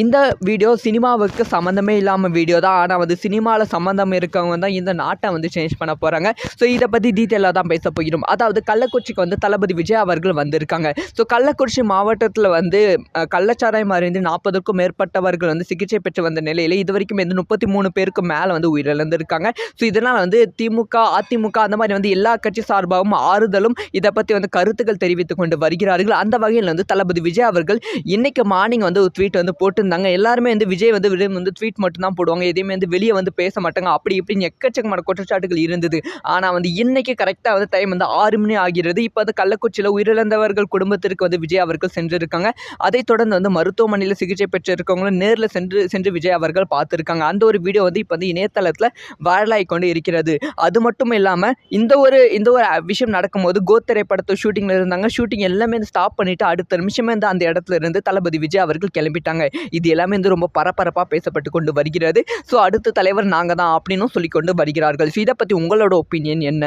இந்த வீடியோ சினிமாவுக்கு சம்மந்தமே இல்லாமல் வீடியோ தான். ஆனால் வந்து சினிமாவில் சம்மந்தம் இருக்கவங்க தான் இந்த நாட்டை வந்து சேஞ்ச் பண்ண போகிறாங்க ஸோ இதை பற்றி டீட்டெயிலாக தான் பேச போகிறோம். அதாவது கள்ளக்குறிச்சிக்கு வந்து தளபதி விஜய் அவர்கள் வந்திருக்காங்க. ஸோ கள்ளக்குறிச்சி மாவட்டத்தில் வந்து கள்ளச்சாராயம் அறிந்து நாற்பதுக்கும் மேற்பட்டவர்கள் வந்து சிகிச்சை பெற்று வந்த நிலையில் இது வரைக்கும் வந்து முப்பத்தி மூணு பேருக்கு மேலே வந்து உயிரிழந்திருக்காங்க. ஸோ இதனால் வந்து திமுக அதிமுக அந்த மாதிரி வந்து எல்லா கட்சி சார்பாகவும் ஆறுதலும் இதை பற்றி வந்து கருத்துக்கள் தெரிவித்து கொண்டு வருகிறார்கள். அந்த வகையில் வந்து தளபதி விஜய் அவர்கள் இன்றைக்கு மார்னிங் வந்து ஒரு ட்வீட் வந்து போட்டு போட்டிருந்தாங்க. எல்லாருமே வந்து விஜய் வந்து விஜய் வந்து ட்வீட் மட்டும் தான் போடுவாங்க. எதையுமே வந்து வெளியே வந்து பேச மாட்டாங்க. அப்படி இப்படின்னு எக்கச்சக்கமான குற்றச்சாட்டுகள் இருந்தது. ஆனால் வந்து இன்னைக்கு கரெக்டாக வந்து டைம் வந்து ஆறு மணி ஆகிறது. இப்போ வந்து கள்ளக்குறிச்சியில் உயிரிழந்தவர்கள் குடும்பத்திற்கு வந்து விஜய் அவர்கள் சென்றிருக்காங்க. அதைத் தொடர்ந்து வந்து மருத்துவமனையில் சிகிச்சை பெற்றிருக்கவங்களும் நேரில் சென்று சென்று விஜய் அவர்கள் பார்த்துருக்காங்க. அந்த ஒரு வீடியோ வந்து இப்போ வந்து இணையதளத்தில் வைரலாகி கொண்டு இருக்கிறது. அது மட்டும் இல்லாமல் இந்த ஒரு இந்த ஒரு விஷயம் நடக்கும்போது கோ திரைப்படத்து ஷூட்டிங்கில் இருந்தாங்க. ஷூட்டிங் எல்லாமே ஸ்டாப் பண்ணிவிட்டு அடுத்த நிமிஷமே வந்து அந்த இடத்துல இருந்து தளபதி விஜய் அவர்கள் கிளம்பிட்டாங்க. இது எல்லாமே வந்து ரொம்ப பரபரப்பாக பேசப்பட்டு கொண்டு வருகிறது. ஸோ அடுத்த தலைவர் நாங்கள் தான் அப்படின்னும் சொல்லிக்கொண்டு வருகிறார்கள். ஸோ இதை பற்றி உங்களோட ஒப்பீனியன் என்ன?